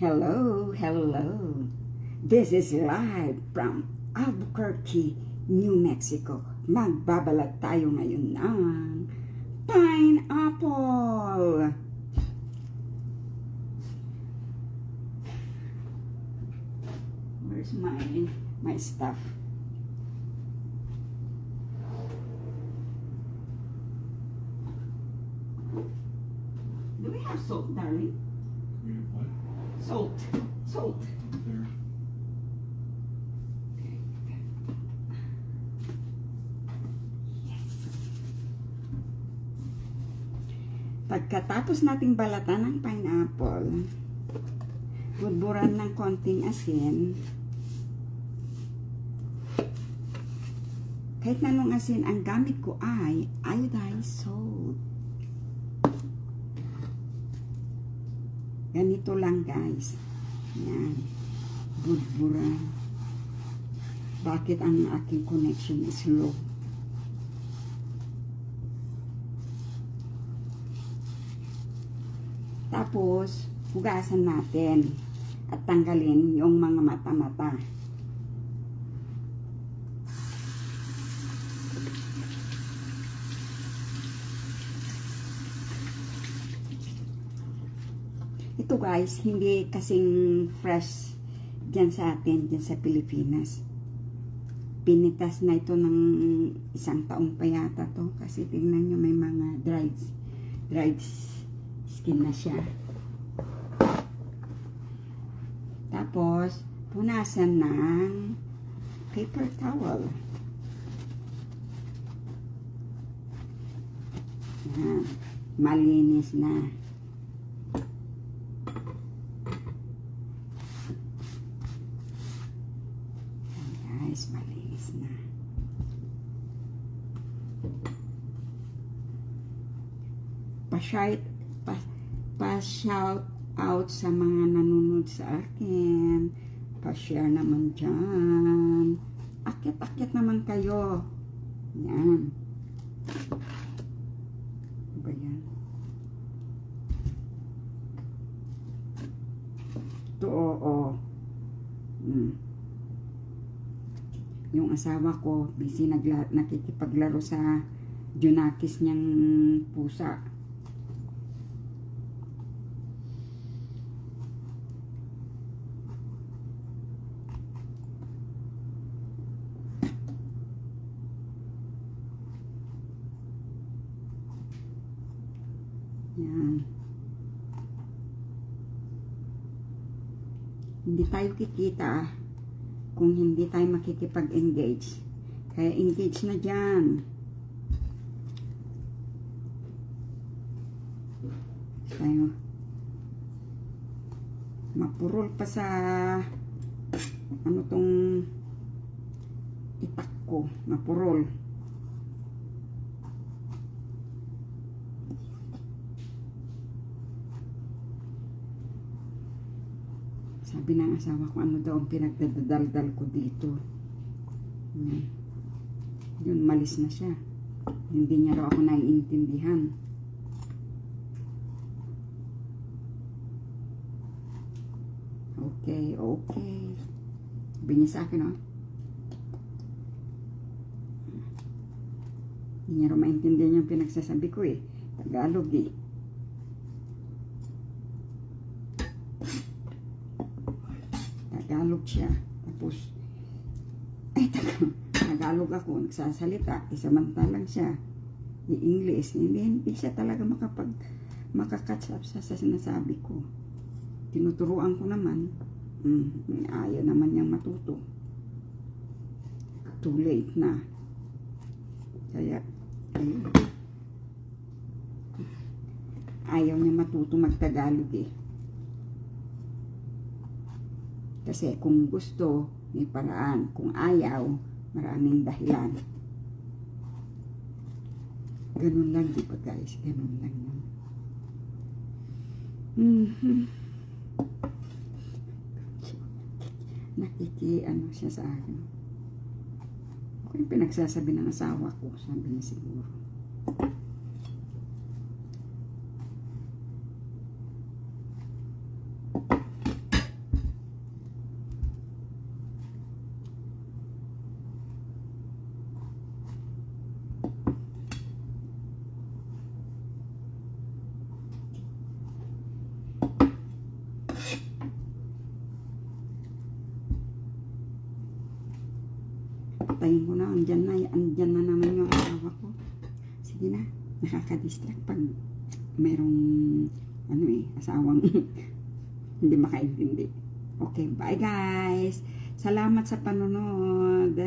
Hello, hello. This is live from Albuquerque, New Mexico. Magbabalat tayo ngayon ng pineapple. Where's my my stuff? Do we have salt, darling? Salt, salt. There. Pagkatapos nating balatan ng pineapple, budburan ng konting asin. Kahit na anong asin, ang gamit ko ay iodized salt. Ganito lang guys. Yan. Budburan. Bakit ang aking connection is low? Tapos, hugasan natin at tanggalin yung mga mata-mata. Ito guys, hindi kasing fresh dyan sa atin, dyan sa Pilipinas. Pinitas na ito ng isang taong pa yata to. Kasi tingnan nyo may mga dried, dried skin na siya. Tapos, punasan ng paper towel. Yan. Malinis na. Yan guys, malinis na. Pa-shout pa, pa-shout out sa mga nanonood sa akin. Pa-share naman dyan. Akit-akit naman kayo. Yan. Ano ba yan? Ito, oo. Hmm. Yung asawa ko, busy nagla nakikipaglaro sa Junakis niyang pusa. Yan. Hindi tayo kikita ah, kung hindi tayo makikipag-engage. Kaya engage na dyan. Tayo. Mapurol pa sa ano tong itak ko. Mapurol. Sabi ng asawa ko, ano daw ang pinagdadaldal ko dito. Yun. Yun, malis na siya. Hindi niya raw ako naiintindihan. Okay, okay. Sabi niya sa akin, oh. Hindi niya raw maintindihan yung pinagsasabi ko eh. Tagalog eh. Tagalog siya. Tapos, ay, Tagalog, ako, nagsasalita. Isamantalang siya. I-English. Hindi, hindi siya talaga makapag, makakatch up sa, sa sinasabi ko. Tinuturuan ko naman. Mm, ayaw naman niyang matuto. Too late na. Kaya, ayun. ayaw niya matuto magtagalog eh. Kasi kung gusto, may paraan. Kung ayaw, maraming dahilan. Ganun lang, di ba guys? Ganun lang yun. Mhm. Nakiki, ano siya sa akin. Ako yung pinagsasabi ng asawa ko, sabi niya siguro. Papatayin ko na. Andyan na, andyan na naman yung asawa ko. Sige na, nakaka-distract pag merong, ano eh, asawang hindi makaintindi. Okay, bye guys! Salamat sa panonood.